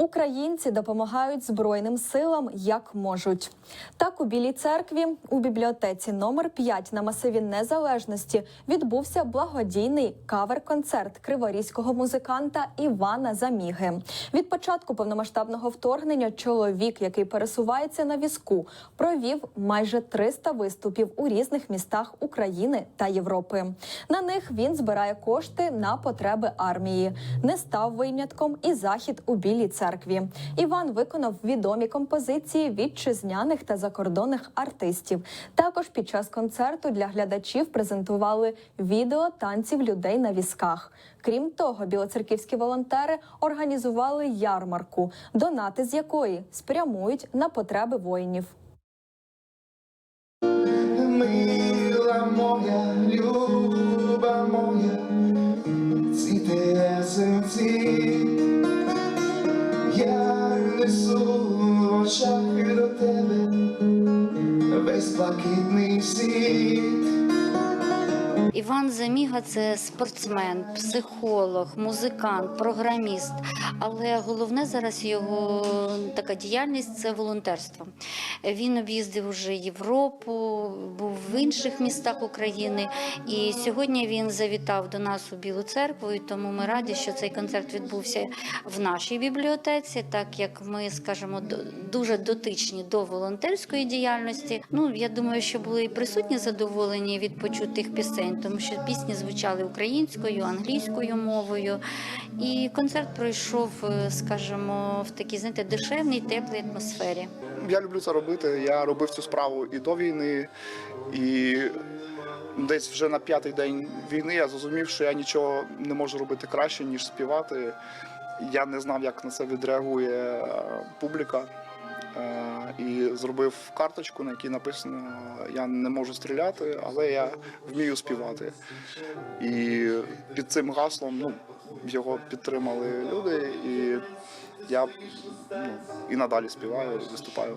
Українці допомагають Збройним силам як можуть. Так, у Білій церкві у бібліотеці номер 5 на масиві Незалежності відбувся благодійний кавер-концерт криворізького музиканта Івана Заміги. Від початку повномасштабного вторгнення чоловік, який пересувається на візку, провів майже 300 виступів у різних містах України та Європи. На них він збирає кошти на потреби армії. Не став винятком і захід у Білій церкві. Іван виконав відомі композиції вітчизняних та закордонних артистів. Також під час концерту для глядачів презентували відео танців людей на візках. Крім того, білоцерківські волонтери організували ярмарку, донати з якої спрямують на потреби воїнів. Мила моя, люба блакитний світ. Іван Заміга це спортсмен, психолог, музикант, програміст. Але головне зараз його така діяльність це волонтерство. Він об'їздив уже Європу, був в інших містах України. І сьогодні він завітав до нас у Білу церкву. І тому ми раді, що цей концерт відбувся в нашій бібліотеці, так як ми, скажімо, дуже дотичні до волонтерської діяльності. Ну я думаю, що були і присутні задоволені від почутих пісень, тому що пісні звучали українською, англійською мовою. І концерт пройшов, е, скажімо, в такій знаєте, душевній, теплій атмосфері. Я люблю це робити. Я робив цю справу і до війни, і десь вже на п'ятий день війни я зрозумів, що я нічого не можу робити краще, ніж співати. Я не знав, як на це відреагує е, публіка. І зробив карточку, на якій написано Я не можу стріляти, але я вмію співати. І під цим гаслом ну, його підтримали люди, і я ну, і надалі співаю, виступаю.